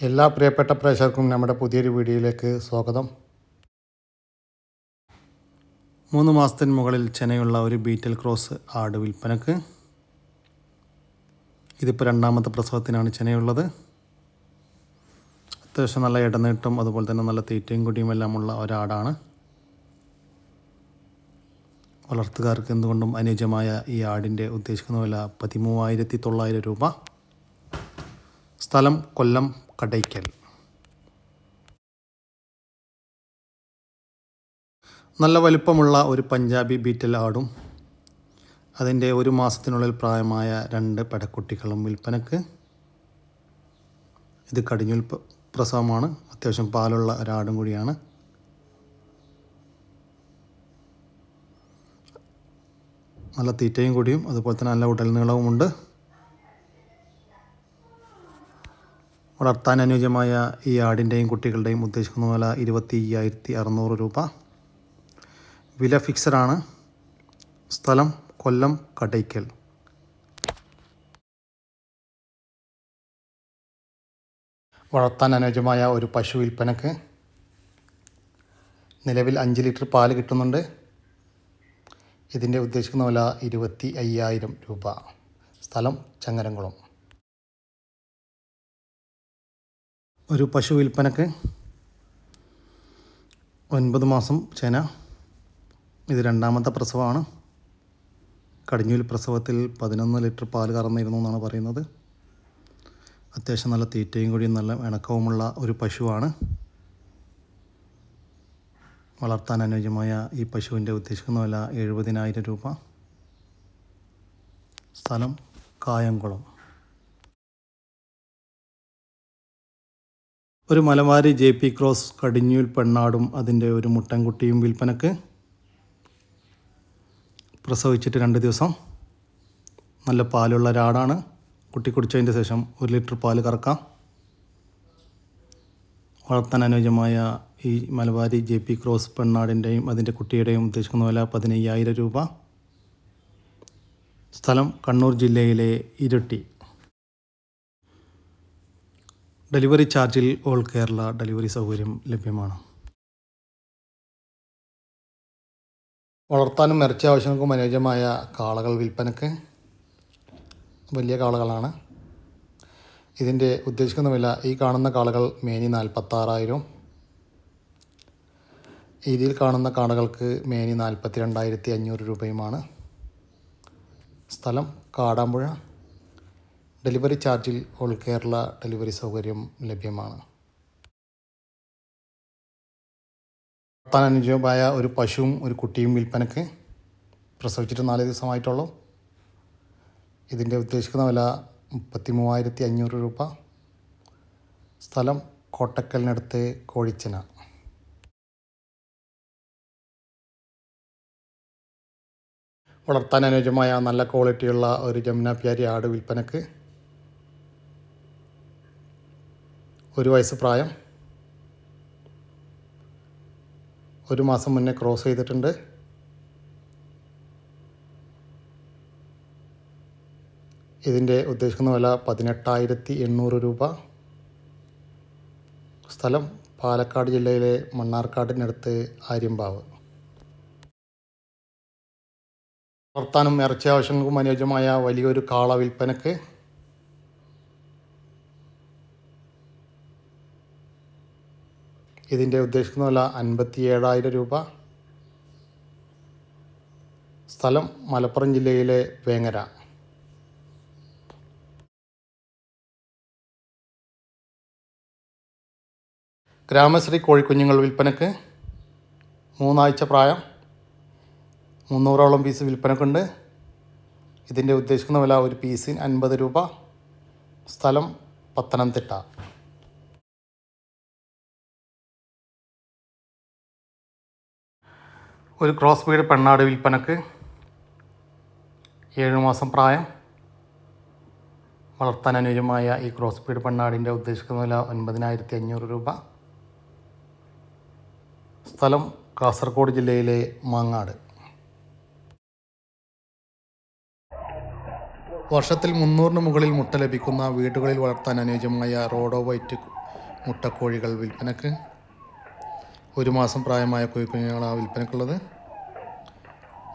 എല്ലാ പ്രിയപ്പെട്ട പ്രേക്ഷകർക്കും നമ്മുടെ പുതിയൊരു വീഡിയോയിലേക്ക് സ്വാഗതം. മൂന്ന് മാസത്തിന് മുകളിൽ ചെനയുള്ള ഒരു ബീറ്റൽ ക്രോസ് ആട് വിൽപ്പനക്ക്. ഇതിപ്പോൾ രണ്ടാമത്തെ പ്രസവത്തിനാണ് ചെനയുള്ളത് അത്യാവശ്യം നല്ല ഇടനീട്ടും അതുപോലെ തന്നെ നല്ല തീറ്റയും കുടിയും എല്ലാം ഉള്ള ഒരാടാണ്. വളർത്തുകാർക്ക് എന്തുകൊണ്ടും അനുയോജ്യമായ ഈ ആടിന്റെ ഉദ്ദേശിക്കുന്ന വില പതിമൂവായിരത്തി തൊള്ളായിരം രൂപ. സ്ഥലം കൊല്ലം കടയ്ക്കൽ. നല്ല വലിപ്പമുള്ള ഒരു പഞ്ചാബി ബീറ്റൽ ആടും. അതിന്റെ ഒരു മാസത്തിനുള്ളിൽ പ്രായമായ രണ്ട് പടക്കുട്ടികളും വിൽപ്പനക്ക്. ഇത് കടിഞ്ഞുൽ പ്രസവമാണ്. അത്യാവശ്യം പാലുള്ള ഒരാടും കൂടിയാണ്. നല്ല തീറ്റയും കൂടിയും അതുപോലെ തന്നെ നല്ല ഉടൽ നീളവുമുണ്ട് വളർത്താൻ അനുയോജ്യമായ ഈ ആടിന്റെയും കുട്ടികളുടെയും ഉദ്ദേശിക്കുന്ന വില ഇരുപത്തി അയ്യായിരത്തി അറുന്നൂറ് രൂപ. വില ഫിക്സഡാണ്. സ്ഥലം കൊല്ലം കടയ്ക്കൽ. വളർത്താൻ അനുയോജ്യമായ ഒരു പശു വിൽപ്പനക്ക് നിലവിൽ അഞ്ച് ലിറ്റർ പാൽ കിട്ടുന്നുണ്ട്. ഇതിന്റെ ഉദ്ദേശിക്കുന്ന വില ഇരുപത്തി അയ്യായിരം രൂപ. സ്ഥലം ചങ്ങരംകുളം. ഒരു പശു വിൽപ്പനക്ക് ഒൻപത് മാസം ചേന. ഇത് രണ്ടാമത്തെ പ്രസവമാണ്. കടിഞ്ഞൂൽ പ്രസവത്തിൽ പതിനൊന്ന് ലിറ്റർ പാൽ കറന്നിരുന്നു എന്നാണ് പറയുന്നത്. അത്യാവശ്യം നല്ല തീറ്റയും കൂടിയും നല്ല ഇണക്കവുമുള്ള ഒരു പശുവാണ്. വളർത്താൻ അനുയോജ്യമായ ഈ പശുവിന്റെ ഉദ്ദേശിക്കുന്ന വില എഴുപതിനായിരം രൂപ. സ്ഥലം കായംകുളം. ഒരു മലബാരി ജെ പി ക്രോസ് കടിഞ്ഞൂൽ പെണ്ണാടും അതിന്റെ ഒരു മുട്ടൻകുട്ടിയും വിൽപ്പനക്ക് പ്രസവിച്ചിട്ട് രണ്ട് ദിവസം. നല്ല പാലുള്ള ഒരാടാണ്. കുട്ടി കുടിച്ചതിന്റെ ശേഷം ഒരു ലിറ്റർ പാൽ കറക്കാം. വളർത്താൻ അനുയോജ്യമായ ഈ മലബാരി ജെ പി ക്രോസ് പെണ്ണാടിന്റെയും അതിന്റെ കുട്ടിയുടെയും ഉദ്ദേശിക്കുന്ന വില പതിനയ്യായിരം രൂപ. സ്ഥലം കണ്ണൂർ ജില്ലയിലെ ഇരട്ടി. ഡെലിവറി ചാർജിൽ ഓൾ കേരള ഡെലിവറി സൗകര്യം ലഭ്യമാണ്. വളർത്താനും ഇറച്ചി ആവശ്യങ്ങൾക്കും അനുയോജ്യമായ കാളകൾ വിൽപ്പനക്ക് വലിയ കാളകളാണ്. ഇതിന്റെ ഉദ്ദേശിക്കുന്ന വില ഈ കാണുന്ന കാളകൾ മേനി നാൽപ്പത്താറായിരം ഇതിൽ കാണുന്ന കാളകൾക്ക് മേനി നാൽപ്പത്തി രണ്ടായിരത്തി അഞ്ഞൂറ് രൂപയുമാണ്. സ്ഥലം കാടാമ്പുഴ. ഡെലിവറി ചാർജിൽ ഓൾ കേരള ഡെലിവറി സൗകര്യം ലഭ്യമാണ്. അനുയോജ്യമായ ഒരു പശുവും ഒരു കുട്ടിയും വിൽപ്പനയ്ക്ക് പ്രസവിച്ചിട്ട് നാല് ദിവസമായിട്ടുള്ളൂ. ഇതിന്റെ ഉദ്ദേശിക്കുന്ന വില മുപ്പത്തി മൂവായിരത്തി അഞ്ഞൂറ് രൂപ. സ്ഥലം കോട്ടക്കലിനടുത്ത് കോഴിച്ചന. വളർത്താൻ അനുയോജ്യമായ നല്ല ക്വാളിറ്റിയുള്ള ഒരു ജമുന പ്യാരി ആട് വിൽപ്പനക്ക് ഒരു വയസ്സ് പ്രായം. ഒരു മാസം മുന്നേ ക്രോസ് ചെയ്തിട്ടുണ്ട്. ഇതിന്റെ ഉദ്ദേശിക്കുന്ന വില പതിനെട്ടായിരത്തി എണ്ണൂറ് രൂപ. സ്ഥലം പാലക്കാട് ജില്ലയിലെ മണ്ണാർക്കാടിനടുത്ത് ആര്യമ്പാവ്. വളർത്താനും ഇറച്ചി ആവശ്യങ്ങൾക്കും അനുയോജ്യമായ വലിയൊരു കാള വിൽപ്പനക്ക് ഇതിന്റെ ഉദ്ദേശിക്കുന്ന വില അൻപത്തി ഏഴായിരം രൂപ. സ്ഥലം മലപ്പുറം ജില്ലയിലെ വേങ്ങര. ഗ്രാമശ്രീ കോഴിക്കുഞ്ഞുങ്ങൾ വിൽപ്പനക്ക് മൂന്നാഴ്ച പ്രായം. മുന്നൂറോളം പീസ് വിൽപ്പനക്കുണ്ട്. ഇതിന്റെ ഉദ്ദേശിക്കുന്ന വില ഒരു പീസിന് അൻപത് രൂപ. സ്ഥലം പത്തനംതിട്ട. ഒരു ക്രോസ് ബീഡ് പെണ്ണാട് വിൽപ്പനക്ക് ഏഴ് മാസം പ്രായം. വളർത്താൻ അനുയോജ്യമായ ഈ ക്രോസ് ബീഡ് പെണ്ണാടിന്റെ ഉദ്ദേശിക്കുന്ന വില ഒൻപതിനായിരത്തി അഞ്ഞൂറ് രൂപ. സ്ഥലം കാസർഗോഡ് ജില്ലയിലെ മാങ്ങാട്. വർഷത്തിൽ മുന്നൂറിന് മുകളിൽ മുട്ട ലഭിക്കുന്ന വീടുകളിൽ വളർത്താൻ അനുയോജ്യമായ റോഡോ വൈറ്റ് മുട്ടക്കോഴികൾ വിൽപ്പനക്ക് ഒരു മാസം പ്രായമായ കോഴിക്കുഞ്ഞുങ്ങളാണ് വിൽപ്പനക്കുള്ളത്.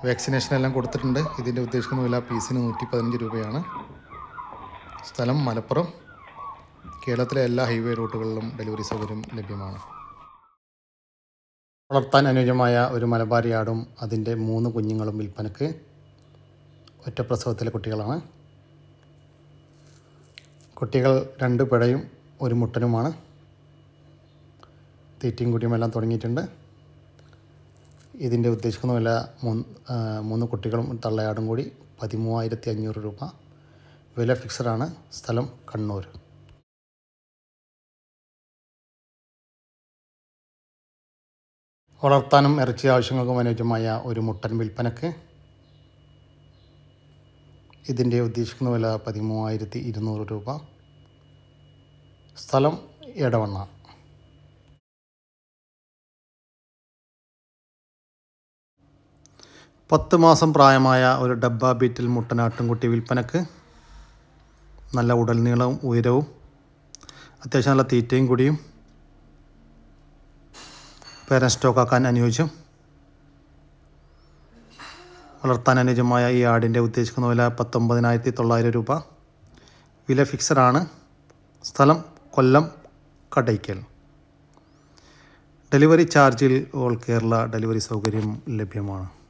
വാക്സിനേഷൻ എല്ലാം കൊടുത്തിട്ടുണ്ട്. ഇതിന്റെ ഉദ്ദേശിക്കുന്ന വില പീസിന് നൂറ്റി പതിനഞ്ച് രൂപയാണ്. സ്ഥലം മലപ്പുറം. കേരളത്തിലെ എല്ലാ ഹൈവേ റൂട്ടുകളിലും ഡെലിവറി സൗകര്യം ലഭ്യമാണ്. വളർത്താൻ അനുയോജ്യമായ ഒരു മലബാരിയാടും അതിന്റെ മൂന്ന് കുഞ്ഞുങ്ങളും വിൽപ്പനക്ക് ഒറ്റ പ്രസവത്തിലെ കുട്ടികളാണ്. കുട്ടികൾ രണ്ട് പിടയും ഒരു മുട്ടനുമാണ്. തീറ്റയും കുട്ടിയും എല്ലാം തുടങ്ങിയിട്ടുണ്ട്. ഇതിന്റെ ഉദ്ദേശിക്കുന്ന വില മൂന്ന് മൂന്ന് കുട്ടികളും തള്ളയാടും കൂടി പതിമൂവായിരത്തി അഞ്ഞൂറ് രൂപ വില ഫിക്സഡാണ് സ്ഥലം കണ്ണൂർ. വളർത്താനും ഇറച്ചി ആവശ്യങ്ങൾക്കും അനുയോജ്യമായ ഒരു മുട്ടൻ വിൽപ്പനക്ക് ഇതിന്റെ ഉദ്ദേശിക്കുന്ന വില പതിമൂവായിരത്തി ഇരുന്നൂറ് രൂപ. സ്ഥലം എടവണ്ണ. പത്ത് മാസം പ്രായമായ ഒരു ഡബ്ബ ബീറ്റിൽ മുട്ടനാട്ടുംകുട്ടി വിൽപ്പനക്ക് നല്ല ഉടൽ നീളവും ഉയരവും അത്യാവശ്യം നല്ല തീറ്റയും കൂടിയും പേരൻ സ്റ്റോക്കാക്കാൻ അനുയോജ്യം. വളർത്താൻ അനുയോജ്യമായ ഈ ആടിന്റെ ഉദ്ദേശിക്കുന്ന വില പത്തൊമ്പതിനായിരത്തി തൊള്ളായിരം രൂപ. വില ഫിക്സഡാണ്. സ്ഥലം കൊല്ലം കടയ്ക്കൽ. ഡെലിവറി ചാർജിൽ ഓൾ കേരള ഡെലിവറി സൗകര്യം ലഭ്യമാണ്.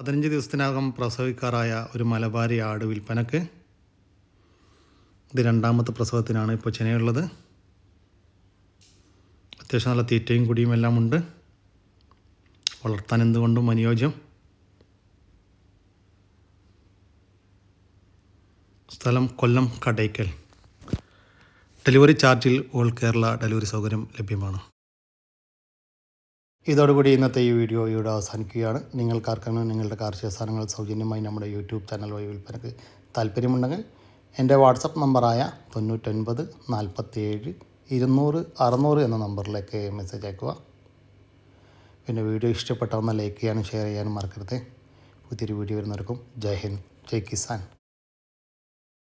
പതിനഞ്ച് ദിവസത്തിനകം പ്രസവിക്കാറായ ഒരു മലബാരി ആട് വിൽപ്പനക്ക് ഇത് രണ്ടാമത്തെ പ്രസവത്തിനാണ് ഇപ്പോൾ ചെനയുള്ളത്. അത്യാവശ്യം നല്ല തീറ്റയും കുടിയും എല്ലാം ഉണ്ട്. വളർത്താൻ എന്തുകൊണ്ടും അനുയോജ്യം. സ്ഥലം കൊല്ലം കടയ്ക്കൽ. ഡെലിവറി ചാർജിൽ ഓൾ കേരള ഡെലിവറി സൗകര്യം ലഭ്യമാണ്. ഇതോടുകൂടി ഇന്നത്തെ ഈ വീഡിയോ ഇവിടെ അവസാനിക്കുകയാണ്. നിങ്ങൾക്കാർക്കാണ് നിങ്ങളുടെ കാർഷിക സാധനങ്ങൾ സൗജന്യമായി നമ്മുടെ യൂട്യൂബ് ചാനൽ വഴി വിൽപ്പനക്ക് താല്പര്യമുണ്ടെങ്കിൽ എന്റെ വാട്സപ്പ് നമ്പറായ തൊണ്ണൂറ്റൊൻപത് നാൽപ്പത്തിയേഴ് ഇരുന്നൂറ് അറുന്നൂറ് എന്ന നമ്പറിലേക്ക് മെസ്സേജ് അയക്കുക പിന്നെ വീഡിയോ ഇഷ്ടപ്പെട്ടവന്ന് ലൈക്ക് ചെയ്യാനും ഷെയർ ചെയ്യാനും മറക്കരുത്. പുതിയൊരു വീഡിയോ വരുന്നവർക്കും ജയ് ഹിന്ദ് ജയ് കിസാൻ.